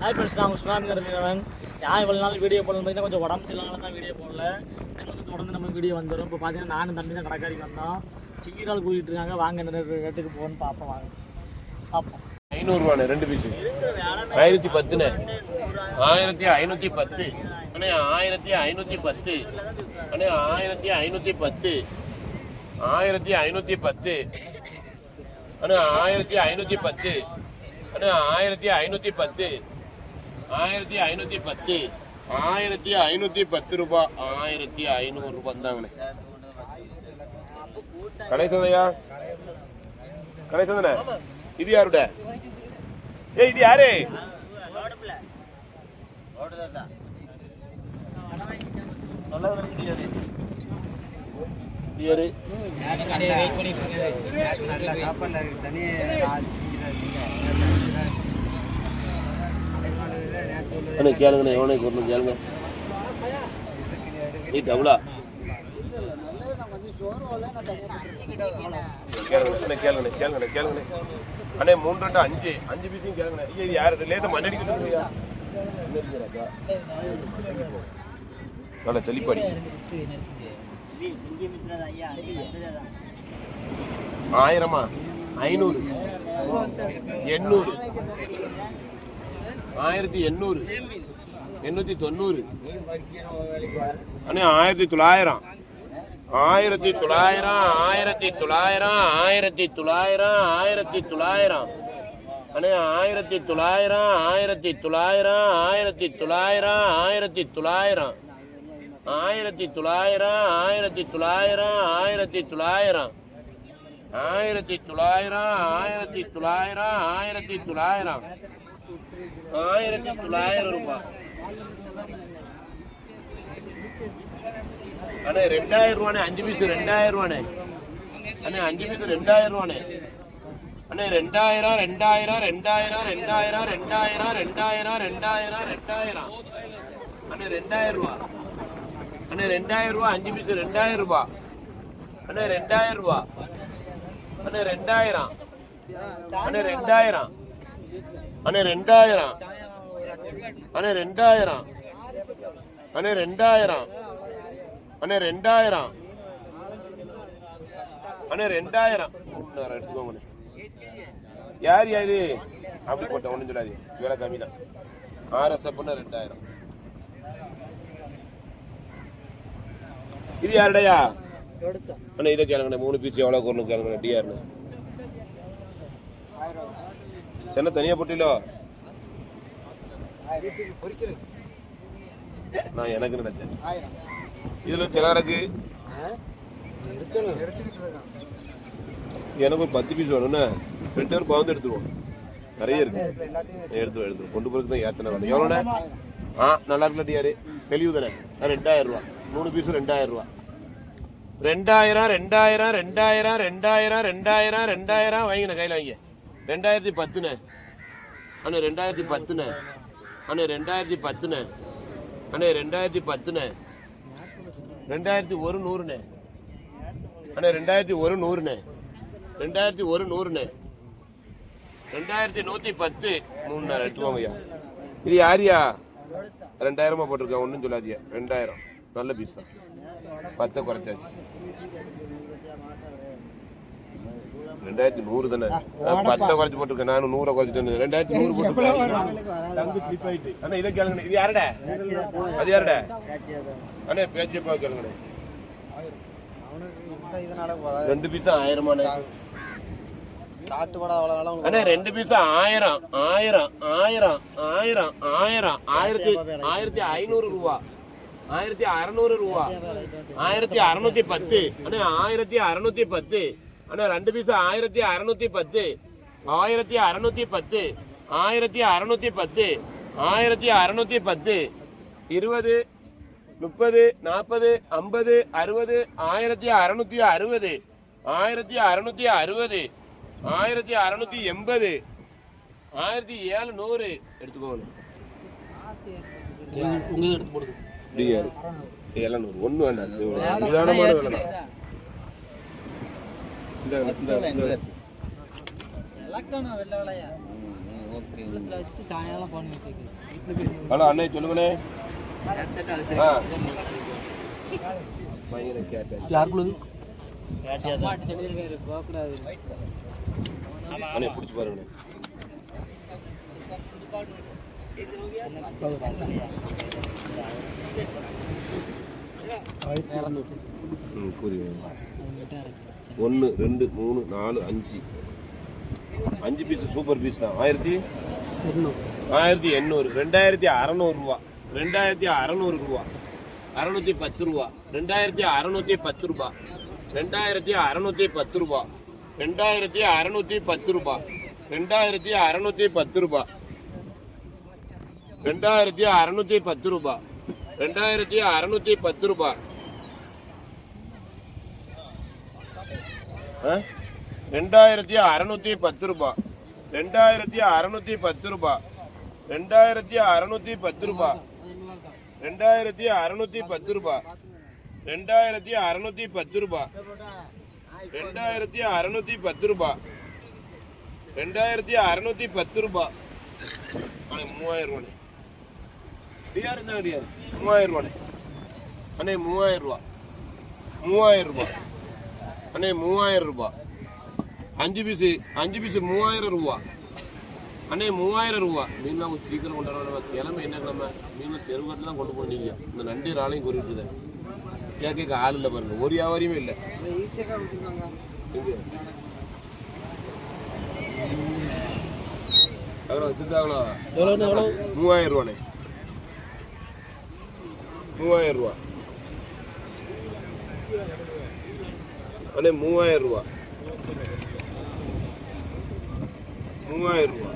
Hi friends நான் tsunami இருக்கிறவன். யார் இவ்வளோ நாள் வீடியோ போடல? பார்த்தீங்கன்னா கொஞ்சம் உடம்பு சரியில்லாம தான் வீடியோ போடல. நமக்கு தொடர்ந்து நம்ம வீடியோ வந்துடும் இப்போ பார்த்தீங்கன்னா நானும் தம்பி தான் கடைக்காரிக்கு வந்தோம். சிங்கிரால் கூட்டிகிட்டு இருக்காங்க. வாங்க ரேட்டுக்கு போகணும்னு பார்ப்போம் வாங்க. பார்ப்போம். ஐநூறுவாண்ணே ரெண்டு பீஸு ஆயிரத்தி பத்துண்ணே. ஆயிரத்தி ஐநூற்றி பத்து. அண்ணே ஆயிரத்தி ஐநூற்றி பத்து. அண்ணே ஆயிரத்தி ஐநூற்றி பத்து. ஆயிரத்தி ஐநூற்றி பத்து. அண்ணே ஆயிரத்தி ஐநூற்றி பத்து. அண்ணே ஆயிரத்தி ஐநூற்றி பத்து. ஆயிரத்தி ஐநூற்றி பத்து. ஆயிரத்தி ஐநூற்றி பத்து ரூபாய் ஆயிரத்தி ஐநூறு ரூபாய் தாங்கண்ணே கணேசனையா கணேசந்தனே இது யாருட? ஏய் இது யாரு? நல்லா யாரு? அண்ணே கேளுங்கண்ணே எவனே கூறணும் கேளுங்க நீ டபுளா கேளுங்கண்ணே கேளுங்கண்ணே கேளுங்கண்ணே கேளுங்கண்ணே அண்ணே மூணு ரெண்டு அஞ்சு அஞ்சு பீஸையும் கேளுங்கண்ணே ஐயா இது யாரு லேசா மண்ணடி கொடுக்குறியா நல்ல செழிப்பாடி ஆயிரமா ஐநூறு எண்ணூறு ஆயிரத்தி எண்ணூறு எண்ணூத்தி தொண்ணூறு அண்ணே ஆயிரத்தி தொள்ளாயிரம் ஆயிரத்தி தொள்ளாயிரம் ஆயிரத்தி தொள்ளாயிரம் ஆயிரத்தி தொள்ளாயிரம் ஆயிரத்தி தொள்ளாயிரம் அண்ணே ஆயிரத்தி தொள்ளாயிரம் ஆயிரத்தி தொள்ளாயிரம் ஆயிரத்தி தொள்ளாயிரம் ஆயிரத்தி தொள்ளாயிரம் ஆயிரத்தி தொள்ளாயிரம் ஆயிரத்தி தொள்ளாயிரம் ஆயிரத்தி தொள்ளாயிரம் ஆயிரத்தி தொள்ளாயிரம் ஆயிரத்தி தொள்ளாயிரம் ஆயிரத்தி தொள்ளாயிரம் ஆயிரத்தி தொள்ளாயிரம் ரூபாய். அண்ணே ரெண்டாயிரம் ரூபானே அஞ்சு பீஸ் ரெண்டாயிரம் ரூபானே அண்ணே அஞ்சு பீஸ் ரெண்டாயிரம் ரூபானே அண்ணே ரெண்டாயிரம் ரெண்டாயிரம் ரெண்டாயிரம் ரெண்டாயிரம் ரெண்டாயிரம் ரெண்டாயிரம் ரெண்டாயிரம் ரெண்டாயிரம். அண்ணே ரெண்டாயிரம் ரூபா அண்ணே ரெண்டாயிரம் ரூபா அஞ்சு பீஸ் ரெண்டாயிரம் ரூபா அண்ணே ரெண்டாயிரம் ரூபா அண்ணே ரெண்டாயிரம். அண்ணே ரெண்டாயிரம். அண்ணே ரெண்டாயிரம். அண்ணே ரெண்டாயிரம். அண்ணே ரெண்டாயிரம். அண்ணே ரெண்டாயிரம். அண்ணே ரெண்டாயிரம். எடுத்துக்கோங்க யார் இது? அப்படி போட்டேன் ஒன்றும் சொல்லாது. விலை கம்மி தான் ஆர்எஸ்எஃப்னு ரெண்டாயிரம். இது யாருடையா? அண்ணா இதை கேளுங்கண்ணே. மூணு பீஸ் எவ்வளோ கூறணும் கேளுங்கண்ணே. டிஆர்னு சென்னை தனியாக போட்டிலோ நான் எனக்கு நினைச்சேன். இதுல சில நடக்கு எனக்கு ஒரு பத்து பீஸ் வேணும்ண்ணே ரெண்டு பேரும் பவுந்து எடுத்துருவோம். நிறைய இருக்கு. எடுத்துருவோம் எடுத்துருவோம் கொண்டு போறதுக்கு தான் ஏத்தனை வந்து எவ்வளோண்ணே ஆ நல்லா இருக்குல்ல டிஆர் தெளிவு தானே? ரெண்டாயிரம் ரூபா. மூணு பீஸும் ரெண்டாயிரம் ரூபா. ரெண்டாயிரம் ரெண்டாயிரம் ரெண்டாயிரம் ரெண்டாயிரம் ரெண்டாயிரம் ரெண்டாயிரம் வாங்கின கையில் வாங்க ரெண்டாயிரத்தி பத்துண்ணே அண்ணே ரெண்டாயிரத்தி பத்துண்ணே அண்ணே ரெண்டாயிரத்தி பத்துண்ணே அண்ணே ரெண்டாயிரத்தி பத்துண்ணே ரெண்டாயிரத்தி ஒரு நூறுண்ணே அண்ணே ரெண்டாயிரத்தி ஒரு நூறுண்ணே ரெண்டாயிரத்தி ஒரு நூறுண்ணே ரெண்டாயிரத்தி நூற்றி பத்து. மூணு நேரம் ஐயா. இது யாரியா? ரெண்டாயிரமா போட்டிருக்கேன் ஒன்றும் சொல்லாதியா ரெண்டாயிரம். நல்ல பீஸ் தான். பத்தை குறைச்சாச்சு. ரெண்டாயிரத்தி நூறு தானே? பத்தை குறைச்சு போட்டிருக்கேன் நானும் நூறை குறைச்சிட்டேன் ரெண்டாயிரத்தி நூறு போட்டிருக்கேன். அண்ணா இதை கேளுங்கண்ணே. இது யாருடா? அது யாருடா? அண்ணே பேச்சப்பா கேளுங்கண்ணே. ரெண்டு பீஸ் ஆயிரமாண்ணே அண்ணே? ரெண்டு பீஸ் ஆயிரம் ஆயிரம் ஆயிரம் ஆயிரம் ஆயிரம். ஆயிரத்தி ஆயிரத்தி ஐநூறு ரூபா. ஆயிரத்தி அறநூறு ரூபா. ஆயிரத்தி அறுநூத்தி பத்து. அண்ணே ஆயிரத்தி அறுநூத்தி பத்து. அண்ணே ரெண்டு பீஸ் ஆயிரத்தி அறுநூத்தி பத்து ஆயிரத்தி அறுநூத்தி பத்து ஆயிரத்தி அறுநூத்தி பத்து ஆயிரத்தி அறுநூத்தி பத்து இருபது முப்பது நாற்பது ஐம்பது அறுபது ஆயிரத்தி அறுநூத்தி அறுபது ஆயிரத்தி அறுநூத்தி அறுபது ஆயிரத்தி அறுநூத்தி எண்பது ஆயிரத்தி ஏழுநூறு. எடுத்துக்கோங்க. உங்க எடுத்து போடுது எழுநூறு ஒன்று வேண்டாம். இந்த இந்த ஹலோ அண்ணே சொல்லுங்களே பயங்கர கேட்டேன். யாருக்குள்ளது அண்ணே பிடிச்சி பாருங்க Thank you. ம் ஒன்று ரெண்டு மூணு நாலு அஞ்சு. அஞ்சு பீஸ் சூப்பர் பீஸ் தான். ஆயிரத்தி ஆயிரத்தி எண்ணூறு. ரெண்டாயிரத்தி அறநூறுரூவா ரெண்டாயிரத்தி அறநூறு ரூபா. அறநூற்றி பத்து ரூபா. ரெண்டாயிரத்தி அறநூற்றி பத்து ரூபா. ரெண்டாயிரத்தி அறநூற்றி பத்து ரூபா. ரெண்டாயிரத்தி அறநூற்றி பத்து ரூபா. ரெண்டாயிரத்தி அறநூற்றி பத்து ரூபா. ரெண்டாயிரத்தி அறநூற்றி பத்து ரூபா. ரெண்டாயிரத்தி அறநூற்றி பத்து ரூபா. ஆ? ரெண்டாயிரத்தி அறநூற்றி பத்து ரூபா. ரெண்டாயிரத்தி அறநூற்றி பத்து ரூபா. ரெண்டாயிரத்தி அறநூற்றி பத்து ரூபா. ரெண்டாயிரத்தி அறநூற்றி பத்து ரூபா. ரெண்டாயிரத்தி அறநூற்றி பத்து ரூபா. ரெண்டாயிரத்தி அறநூற்றி பத்து ரூபா. ரெண்டாயிரத்தி அறநூற்றி பத்து ரூபா. மூவாயிரம் ரூபாய். டிஆர் இருந்தா டிஆர் மூவாயிரம் ரூபாண்ணே அண்ணே மூவாயிரம் ரூபா மூவாயிரம் ரூபா அண்ணே மூவாயிரம் ரூபா அஞ்சு பீஸு அஞ்சு பீஸு மூவாயிரம் ரூபா அண்ணே மூவாயிரம் ரூபா மீன்லாம் கொஞ்சம் சீக்கிரம் கொண்டு வரணும் கிழமை என்ன கிழமை? மீன் தெருவத்தில் தான் கொண்டு போனீங்க இந்த நண்டு ராளையும் கூறிட்டு தான் கேட்க ஆள் இல்லை பாருங்க. ஒரு வியாபாரியுமே இல்லை. எவ்வளோ வச்சுருந்தாங்களோ மூவாயிரம் ரூபாண்ணே மூவாயிரம் ரூபா. அண்ணே மூவாயிரம் ரூபா. மூவாயிரம் ரூபா.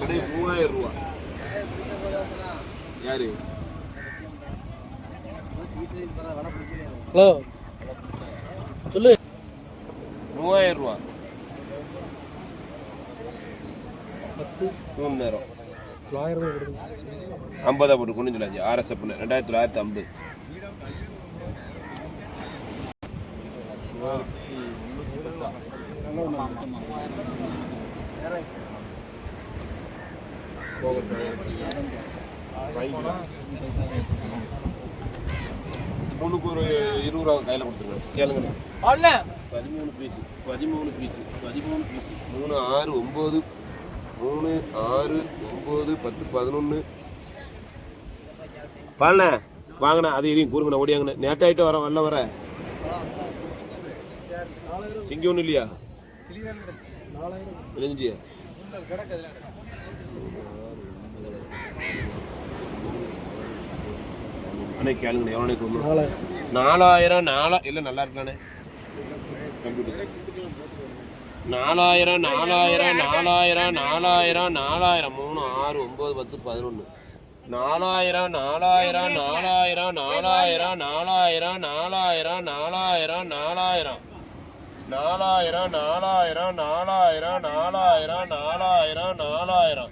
அண்ணே மூவாயிரம் ரூபா. யாரு? ஹலோ. சொல்லு. மூவாயிரம் ரூபா. மூணு நேரம். ஐம்பதா போட்டு கொண்டு சொல்லாச்சு ஆர்எஸ்எஃப் ரெண்டாயிரத்தி தொள்ளாயிரத்தி ஐம்பது. மூணுக்கு ஒரு இருபது ரூபா கையில் கொடுத்துருங்க கேளுங்க பதிமூணு பீஸு பதிமூணு பீஸு பதிமூணு பீஸு மூணு ஆறு ஒம்பது மூணு ஆறு ஒம்பது பத்து பதினொன்று பாலண்ணே வாங்கண்ணே அது இதையும் கூறுங்கண்ணே ஓடியாங்கண்ணே. நேட்டாயிட்டு வர வரல வர. சிங்கி ஒன்றும் இல்லையா? விளைஞ்சி அண்ணே கேளுங்கண்ணே எவ்வளோ கொண்டு நாலாயிரம். நாலா இல்லை நல்லா இருக்கானே கம்ப்யூட்டர். நாலாயிரம் நாலாயிரம் நாலாயிரம் நாலாயிரம் நாலாயிரம். மூணு ஆறு ஒம்பது பத்து பதினொன்று நாலாயிரம் நாலாயிரம் நாலாயிரம் நாலாயிரம் நாலாயிரம் நாலாயிரம் நாலாயிரம் நாலாயிரம். நாலாயிரம் நாலாயிரம் நாலாயிரம் நாலாயிரம் நாலாயிரம் நாலாயிரம்.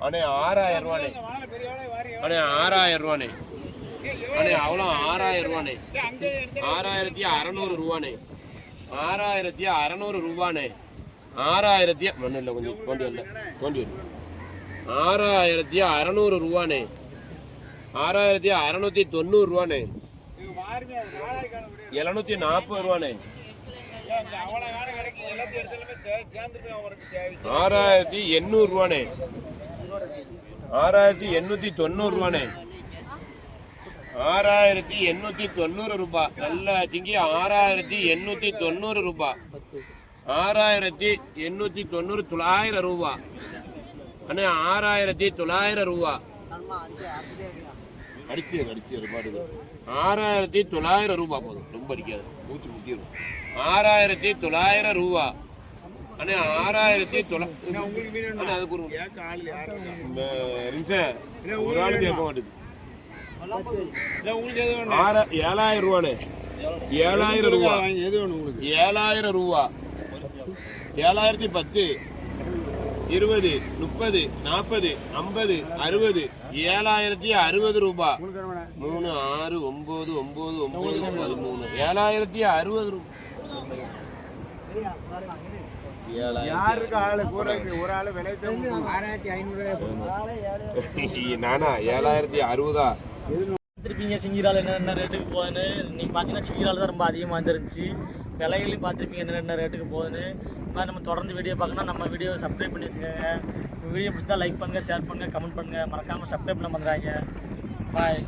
அண்ணே ஆறாயிரம் ரூபாண்ணே. அண்ணே ஆறாயிரம் ரூபாண்ணே. அண்ணே அவ்வளோ ஆறாயிரம் ரூபாண்ணே. ஆறாயிரத்தி அறநூறு ரூபாண்ணே. ஆறாயிரத்தி அறநூறு ரூபானே. ஆறாயிரத்தி மண்ணு இல்லை கொஞ்சம் தோண்டி வரல. தோண்டி வரல. ஆறாயிரத்தி அறநூறு ரூபானே. ஆறாயிரத்தி அறநூத்தி தொண்ணூறு ரூபானே. எழுநூத்தி நாற்பது ரூபானே. ஆறாயிரத்தி எண்ணூறு ரூபானே. ஆறாயிரத்தி எண்ணூத்தி தொண்ணூறு ரூபானே. ஆறாயிரத்தி எண்ணூத்தி தொண்ணூறு ரூபாய் நல்ல சிங்கி ஆறாயிரத்தி எண்ணூத்தி தொண்ணூறு ரூபாய் ஆறாயிரத்தி எண்ணூத்தி தொண்ணூறு தொள்ளாயிரம் ரூபா. அண்ணே ஆறாயிரத்தி தொள்ளாயிரம் ரூபா. அடிச்சு அடிச்சு பாடுது ஆறாயிரத்தி தொள்ளாயிரம் ரூபா போதும். ரொம்ப அடிக்காது. மூச்சு முக்கியம். ஆறாயிரத்தி தொள்ளாயிரம் ரூபா. அண்ணே ஆறாயிரத்தி தொள்ளாயிரம் அது கூறுங்க ரின்சன் ஒரு ஆள் கேட்க மாட்டேங்குது. ஆற- ஏழாயிரம் ரூபாண்ணே ஏழாயிரம் ரூபா. ஏழாயிரம் ரூபா. ஏழாயிரத்தி பத்து இருபது முப்பது நாற்பது ஐம்பது அறுபது ஏழாயிரத்தி அறுபது ரூபா. மூணு ஆறு ஒன்பது ஒன்பது ஒன்பது பதிமூணு. ஏழாயிரத்தி அறுபது ரூபா. யாருக்கு ஆளு? கூரைக்கு ஒரு ஆளு விளைவித்த நானா ஏழாயிரத்தி அறுபதா? பார்த்துருப்பீங்க சிங்கிரால் என்னென்ன ரேட்டுக்கு போகுதுன்னு. நீங்கள் பார்த்தீங்கன்னா சிங்கிரால் தான் ரொம்ப அதிகமாக வந்துருந்துச்சு. விலைகளையும் பார்த்துருப்பீங்க என்னென்ன ரேட்டுக்கு போகுதுன்னு. இந்த மாதிரி நம்ம தொடர்ந்து வீடியோ பார்க்கணும் நம்ம வீடியோ சப்ஸ்கிரைப் பண்ணி வச்சுக்கோங்க. வீடியோ பிடிச்சா லைக் பண்ணுங்கள் ஷேர் பண்ணுங்கள் கமெண்ட் பண்ணுங்கள் மறக்காமல் சப்ஸ்கிரைப் பண்ண பண்ணுறாங்க பாய்